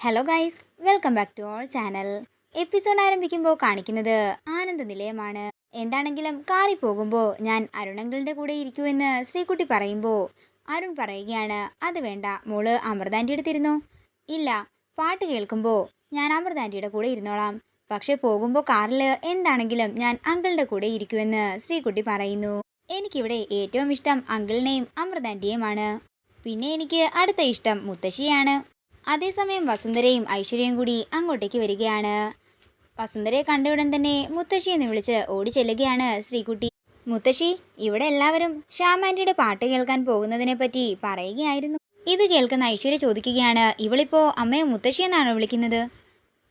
Hello guys welcome back to our channel episode ആരംഭിക്കുമ്പോൾ കാണിക്കുന്നത് ആനന്ദ നിലയമാണ്. എന്താണെങ്കിലും കാറി പോകുമ്പോൾ ഞാൻ അരുണങ്കിളിന്റെ കൂടെ ഇരിക്കുമെന്ന് ശ്രീകുട്ടി പറയുമ്പോൾ അരുൺ പറയുകയാണ് അത് വേണ്ട മോൾ അമൃതാന്റെ അടുത്തിരുന്നു ഇല്ല പാട്ട് കേൾക്കുമ്പോൾ ഞാൻ അമൃതാന്റിയുടെ കൂടെ ഇരുന്നോളാം. പക്ഷെ പോകുമ്പോൾ കാറിൽ എന്താണെങ്കിലും ഞാൻ അങ്കിളുടെ കൂടെ ഇരിക്കുമെന്ന് ശ്രീകുട്ടി പറയുന്നു. എനിക്കിവിടെ ഏറ്റവും ഇഷ്ടം അങ്കിളിനെയും അമൃതാന്റിയുമാണ് പിന്നെ എനിക്ക് അടുത്ത ഇഷ്ടം മുത്തശ്ശിയാണ് അതേസമയം വസുന്ധരയും ഐശ്വര്യയും കൂടി അങ്ങോട്ടേക്ക് വരികയാണ്. വസുന്ധരയെ ഉടൻ തന്നെ മുത്തശ്ശി എന്ന് വിളിച്ച് ഓടി ചെല്ലുകയാണ് ശ്രീകുട്ടി. മുത്തശ്ശി ഇവിടെ എല്ലാവരും ശ്യാമാന്റിയുടെ പാട്ട് കേൾക്കാൻ പോകുന്നതിനെ പറ്റി പറയുകയായിരുന്നു. ഇത് കേൾക്കുന്ന ഐശ്വര്യ ചോദിക്കുകയാണ് ഇവളിപ്പോ അമ്മയെ മുത്തശ്ശി എന്നാണോ വിളിക്കുന്നത്?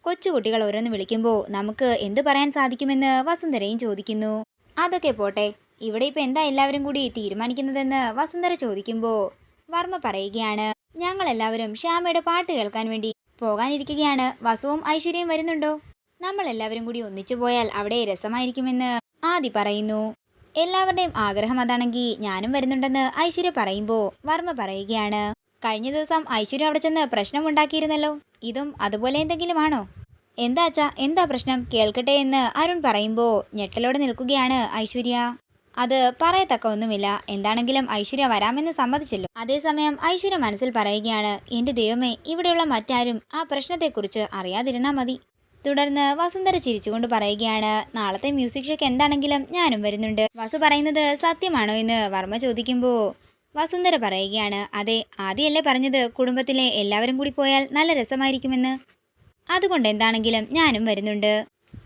കൊച്ചുകുട്ടികൾ ഓരോന്ന് വിളിക്കുമ്പോൾ നമുക്ക് എന്ത് പറയാൻ സാധിക്കുമെന്ന് വസുന്ധരയും ചോദിക്കുന്നു. അതൊക്കെ പോട്ടെ ഇവിടെ ഇപ്പൊ എന്താ എല്ലാവരും കൂടി തീരുമാനിക്കുന്നതെന്ന് വസുന്ധര ചോദിക്കുമ്പോൾ വർമ്മ പറയുകയാണ്. ഞങ്ങൾ എല്ലാവരും ശ്യാമയുടെ പാട്ട് കേൾക്കാൻ വേണ്ടി പോകാനിരിക്കുകയാണ്. വസുവും ഐശ്വര്യയും വരുന്നുണ്ടോ? നമ്മൾ എല്ലാവരും കൂടി ഒന്നിച്ചു പോയാൽ അവിടെ രസമായിരിക്കുമെന്ന് ആദി പറയുന്നു. എല്ലാവരുടെയും ആഗ്രഹം അതാണെങ്കിൽ ഞാനും വരുന്നുണ്ടെന്ന് ഐശ്വര്യ പറയുമ്പോൾ വർമ്മ പറയുകയാണ്. കഴിഞ്ഞ ദിവസം ഐശ്വര്യ അവിടെ ചെന്ന് പ്രശ്നം ഉണ്ടാക്കിയിരുന്നല്ലോ. ഇതും അതുപോലെ എന്തെങ്കിലും ആണോ എന്താ അച്ഛാ എന്താ പ്രശ്നം? കേൾക്കട്ടെ എന്ന് അരുൺ പറയുമ്പോൾ ഞെട്ടലോടെ നിൽക്കുകയാണ് ഐശ്വര്യ. അത് പറയത്തക്ക ഒന്നുമില്ല എന്താണെങ്കിലും ഐശ്വര്യ വരാമെന്ന് സമ്മതിച്ചല്ലോ. അതേസമയം ഐശ്വര്യ മനസ്സിൽ പറയുകയാണ് എന്റെ ദൈവമേ ഇവിടെയുള്ള മറ്റാരും ആ പ്രശ്നത്തെക്കുറിച്ച് അറിയാതിരുന്നാൽ മതി. തുടർന്ന് വസുന്ധര ചിരിച്ചുകൊണ്ട് പറയുകയാണ് നാളത്തെ മ്യൂസിക് ഷോക്ക് എന്താണെങ്കിലും ഞാനും വരുന്നുണ്ട്. വസു പറയുന്നത് സത്യമാണോ എന്ന് വർമ്മ ചോദിക്കുമ്പോൾ വസുന്ധര പറയുകയാണ് അതെ ആദ്യമല്ലേ പറഞ്ഞത് കുടുംബത്തിലെ എല്ലാവരും കൂടി പോയാൽ നല്ല രസമായിരിക്കുമെന്ന്. അതുകൊണ്ട് എന്താണെങ്കിലും ഞാനും വരുന്നുണ്ട്.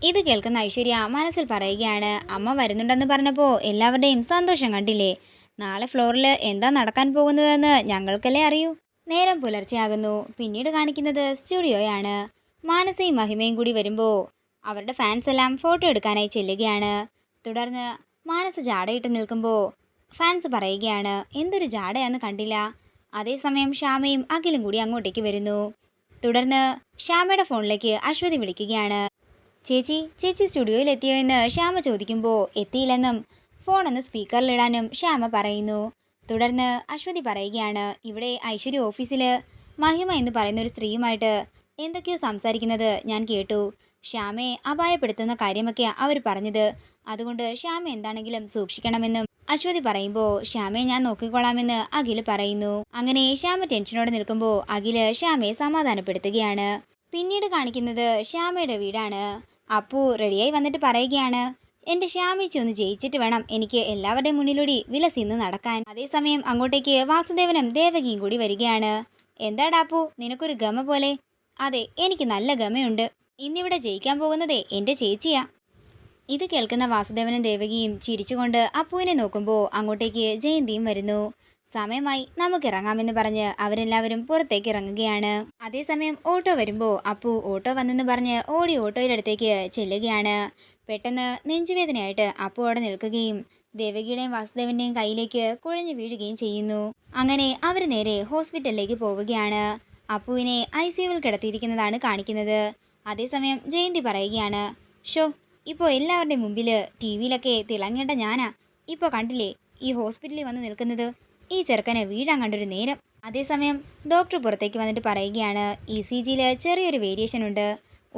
ഇത് കേൾക്കുന്ന ഐശ്വര്യ മനസ്സിൽ പറയുകയാണ് അമ്മ വരുന്നുണ്ടെന്ന് പറഞ്ഞപ്പോൾ എല്ലാവരുടെയും സന്തോഷം കണ്ടില്ലേ? നാളെ ഫ്ലോറിൽ എന്താ നടക്കാൻ പോകുന്നതെന്ന് ഞങ്ങൾക്കല്ലേ അറിയൂ? നേരം പുലർച്ചെയാകുന്നു. പിന്നീട് കാണിക്കുന്നത് സ്റ്റുഡിയോയാണ്. മാനസയും മഹിമയും കൂടി വരുമ്പോൾ അവരുടെ ഫാൻസ് എല്ലാം ഫോട്ടോ എടുക്കാനായി ചെല്ലുകയാണ്. തുടർന്ന് മാനസ് ജാടയിട്ട് നിൽക്കുമ്പോൾ ഫാൻസ് പറയുകയാണ് എന്തൊരു ജാടയാന്ന് കണ്ടില്ല. അതേസമയം ശ്യാമയും അഖിലും കൂടി അങ്ങോട്ടേക്ക് വരുന്നു. തുടർന്ന് ശ്യാമയുടെ ഫോണിലേക്ക് അശ്വതി വിളിക്കുകയാണ്. ചേച്ചി ചേച്ചി സ്റ്റുഡിയോയിൽ എത്തിയോ എന്ന് ശ്യാമ ചോദിക്കുമ്പോൾ എത്തിയില്ലെന്നും ഫോൺ ഒന്ന് സ്പീക്കറിലിടാനും ശ്യാമ പറയുന്നു. തുടർന്ന് അശ്വതി പറയുകയാണ് ഇവിടെ ഐശ്വര്യ ഓഫീസിൽ മഹിമ എന്ന് പറയുന്ന ഒരു സ്ത്രീയുമായിട്ട് എന്തൊക്കെയോ സംസാരിക്കുന്നത് ഞാൻ കേട്ടു. ശ്യാമയെ അപായപ്പെടുത്തുന്ന കാര്യമൊക്കെ അവർ പറഞ്ഞത്. അതുകൊണ്ട് ശ്യാമ എന്താണെങ്കിലും സൂക്ഷിക്കണമെന്നും അശ്വതി പറയുമ്പോൾ ശ്യാമയെ ഞാൻ നോക്കിക്കൊള്ളാമെന്ന് അഖിൽ പറയുന്നു. അങ്ങനെ ശ്യാമ ടെൻഷനോടെ നിൽക്കുമ്പോൾ അഖിൽ ശ്യാമയെ സമാധാനപ്പെടുത്തുകയാണ്. പിന്നീട് കാണിക്കുന്നത് ശ്യാമയുടെ വീടാണ്. അപ്പു റെഡിയായി വന്നിട്ട് പറയുകയാണ് എന്റെ ശ്യാമിച്ചി ഒന്ന് ജയിച്ചിട്ട് വേണം എനിക്ക് എല്ലാവരുടെയും മുന്നിലൂടെ വിലസിന്ന് നടക്കാൻ. അതേസമയം അങ്ങോട്ടേക്ക് വാസുദേവനും ദേവകിയും കൂടി വരികയാണ്. എന്താടാ അപ്പു നിനക്കൊരു ഗമ പോലെ? അതെ എനിക്ക് നല്ല ഗമയുണ്ട്. ഇന്നിവിടെ ജയിക്കാൻ പോകുന്നതേ എന്റെ ചേച്ചിയാ. ഇത് കേൾക്കുന്ന വാസുദേവനും ദേവകിയും ചിരിച്ചുകൊണ്ട് അപ്പുവിനെ നോക്കുമ്പോൾ അങ്ങോട്ടേക്ക് ജയന്തിയും വരുന്നു. സമയമായി നമുക്ക് ഇറങ്ങാമെന്ന് പറഞ്ഞ് അവരെല്ലാവരും പുറത്തേക്ക് ഇറങ്ങുകയാണ് അതേസമയം ഓട്ടോ വരുമ്പോൾ അപ്പു ഓട്ടോ വന്നെന്ന് പറഞ്ഞ് ഓടി ഓട്ടോയുടെ അടുത്തേക്ക് ചെല്ലുകയാണ്. പെട്ടെന്ന് നെഞ്ചുവേദനയായിട്ട് അപ്പു അവിടെ നിൽക്കുകയും ദേവകിയുടെയും വാസുദേവന്റെയും കയ്യിലേക്ക് കുഴഞ്ഞു വീഴുകയും ചെയ്യുന്നു. അങ്ങനെ അവർ നേരെ ഹോസ്പിറ്റലിലേക്ക് പോവുകയാണ്. അപ്പുവിനെ ഐ സിയുവിൽ കിടത്തിയിരിക്കുന്നതാണ് കാണിക്കുന്നത്. അതേസമയം ജയന്തി പറയുകയാണ് ഷോ ഇപ്പോൾ എല്ലാവരുടെയും മുമ്പിൽ ടി വിയിലൊക്കെ തിളങ്ങേണ്ട ഞാനാ. ഇപ്പോൾ കണ്ടില്ലേ ഈ ഹോസ്പിറ്റലിൽ വന്ന് നിൽക്കുന്നത്? ഈ ചെറുക്കനെ വീഴാൻ കണ്ടൊരു നേരം. അതേസമയം ഡോക്ടർ പുറത്തേക്ക് വന്നിട്ട് പറയുകയാണ് ഇ സി ജിയിൽ ചെറിയൊരു വേരിയേഷൻ ഉണ്ട്.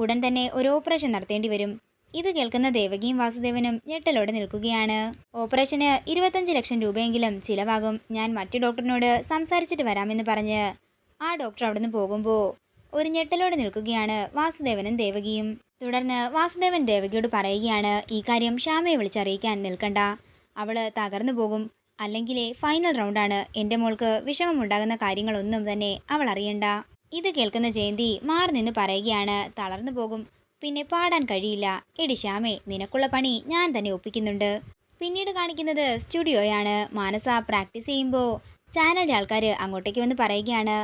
ഉടൻ തന്നെ ഒരു ഓപ്പറേഷൻ നടത്തേണ്ടി വരും. ഇത് കേൾക്കുന്ന ദേവകിയും വാസുദേവനും ഞെട്ടലോടെ നിൽക്കുകയാണ്. ഓപ്പറേഷന് ഇരുപത്തഞ്ച് ലക്ഷം രൂപയെങ്കിലും ചിലവാകും. ഞാൻ മറ്റു ഡോക്ടറിനോട് സംസാരിച്ചിട്ട് വരാമെന്ന് പറഞ്ഞ് ആ ഡോക്ടർ അവിടുന്ന് പോകുമ്പോൾ ഒരു ഞെട്ടലോടെ നിൽക്കുകയാണ് വാസുദേവനും ദേവകിയും. തുടർന്ന് വാസുദേവൻ ദേവകിയോട് പറയുകയാണ് ഈ കാര്യം ശ്യാമയെ വിളിച്ചറിയിക്കാൻ നിൽക്കണ്ട. അവൾ തകർന്നു പോകും. അല്ലെങ്കിലേ ഫൈനൽ റൗണ്ടാണ് എന്റെ മോൾക്ക് വിഷമമുണ്ടാകുന്ന കാര്യങ്ങളൊന്നും തന്നെ അവൾ അറിയണ്ട. ഇത് കേൾക്കുന്ന ജയന്തി മാറി നിന്ന് പറയുകയാണ്. തളർന്നു പോകും. പിന്നെ പാടാൻ കഴിയില്ല. എടി ശ്യാമേ നിനക്കുള്ള പണി ഞാൻ തന്നെ ഒപ്പിക്കുന്നുണ്ട്. പിന്നീട് കാണിക്കുന്നത് സ്റ്റുഡിയോയാണ്. മാനസ പ്രാക്ടീസ് ചെയ്യുമ്പോൾ ചാനലിന്റെ ആൾക്കാർ അങ്ങോട്ടേക്ക് വന്ന് പറയുകയാണ്.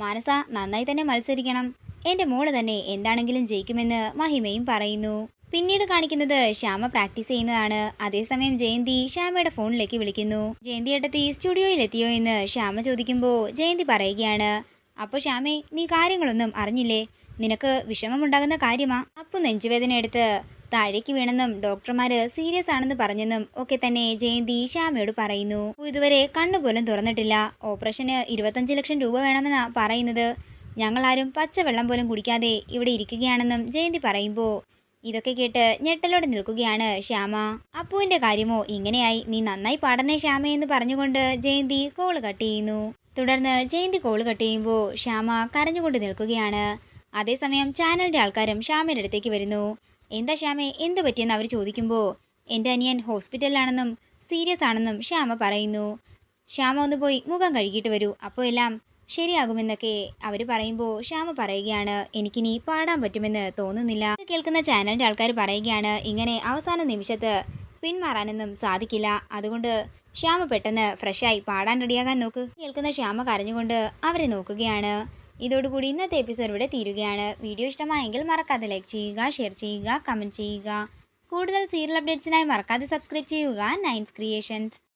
മാനസ നന്നായി തന്നെ മത്സരിക്കണം. എന്റെ മോൾ തന്നെ എന്താണെങ്കിലും ജയിക്കുമെന്ന് മഹിമയും പറയുന്നു. പിന്നീട് കാണിക്കുന്നത് ശ്യാമ പ്രാക്ടീസ് ചെയ്യുന്നതാണ്. അതേസമയം ജയന്തി ശ്യാമയുടെ ഫോണിലേക്ക് വിളിക്കുന്നു. ജയന്തി ഏട്ടത്തി സ്റ്റുഡിയോയിൽ എത്തിയോ എന്ന് ശ്യാമ ചോദിക്കുമ്പോൾ ജയന്തി പറയുകയാണ്. അപ്പോൾ ശ്യാമേ നീ കാര്യങ്ങളൊന്നും അറിഞ്ഞില്ലേ? നിനക്ക് വിഷമമുണ്ടാകുന്ന കാര്യമാ? അപ്പു നെഞ്ചുവേദന എടുത്ത് താഴേക്ക് വീണെന്നും ഡോക്ടർമാര് സീരിയസ് ആണെന്ന് പറഞ്ഞെന്നും ഒക്കെ തന്നെ ജയന്തി ശ്യാമയോട് പറയുന്നു. ഇതുവരെ കണ്ണുപോലും തുറന്നിട്ടില്ല. ഓപ്പറേഷന് ഇരുപത്തഞ്ച് ലക്ഷം രൂപ വേണമെന്നാ പറയുന്നത്. ഞങ്ങളാരും പച്ചവെള്ളം പോലും കുടിക്കാതെ ഇവിടെ ഇരിക്കുകയാണെന്നും ജയന്തി പറയുമ്പോൾ ഇതൊക്കെ കേട്ട് ഞെട്ടലോടെ നിൽക്കുകയാണ് ശ്യാമ. അപ്പുവിന്റെ കാര്യമോ ഇങ്ങനെയായി. നീ നന്നായി പാടണേ ശ്യാമ എന്ന് പറഞ്ഞുകൊണ്ട് ജയന്തി കോൾ കട്ട് ചെയ്യുന്നു. തുടർന്ന് ജയന്തി കോൾ കട്ട് ചെയ്യുമ്പോൾ ശ്യാമ കരഞ്ഞുകൊണ്ട് നിൽക്കുകയാണ്. അതേസമയം ചാനലിന്റെ ആൾക്കാരും ശ്യാമയുടെ അടുത്തേക്ക് വരുന്നു. എന്താ ശ്യാമേ എന്ത് പറ്റിയെന്ന് അവർ ചോദിക്കുമ്പോൾ എന്റെ അനിയൻ ഹോസ്പിറ്റലിലാണെന്നും സീരിയസ് ആണെന്നും ശ്യാമ പറയുന്നു. ശ്യാമ ഒന്ന് പോയി മുഖം കഴുകിയിട്ട് വരൂ. അപ്പോൾ എല്ലാം ശരിയാകുമെന്നൊക്കെ അവർ പറയുമ്പോൾ ശ്യാമ പറയുകയാണ് എനിക്കിനി പാടാൻ പറ്റുമെന്ന് തോന്നുന്നില്ല. കേൾക്കുന്ന ചാനലിന്റെ ആൾക്കാർ പറയുകയാണ് ഇങ്ങനെ അവസാന നിമിഷത്ത് പിന്മാറാനൊന്നും സാധിക്കില്ല. അതുകൊണ്ട് ശ്യാമ പെട്ടെന്ന് ഫ്രഷായി പാടാൻ റെഡിയാകാൻ നോക്ക്. കേൾക്കുന്ന ശ്യാമ കരഞ്ഞുകൊണ്ട് അവരെ നോക്കുകയാണ്. ഇതോടുകൂടി ഇന്നത്തെ എപ്പിസോഡ് ഇവിടെ തീരുകയാണ്. വീഡിയോ ഇഷ്ടമായെങ്കിൽ മറക്കാതെ ലൈക്ക് ചെയ്യുക ഷെയർ ചെയ്യുക കമന്റ് ചെയ്യുക. കൂടുതൽ സീരിയൽ അപ്ഡേറ്റ്സിനായി മറക്കാതെ സബ്സ്ക്രൈബ് ചെയ്യുക നയൻസ് ക്രിയേഷൻസ്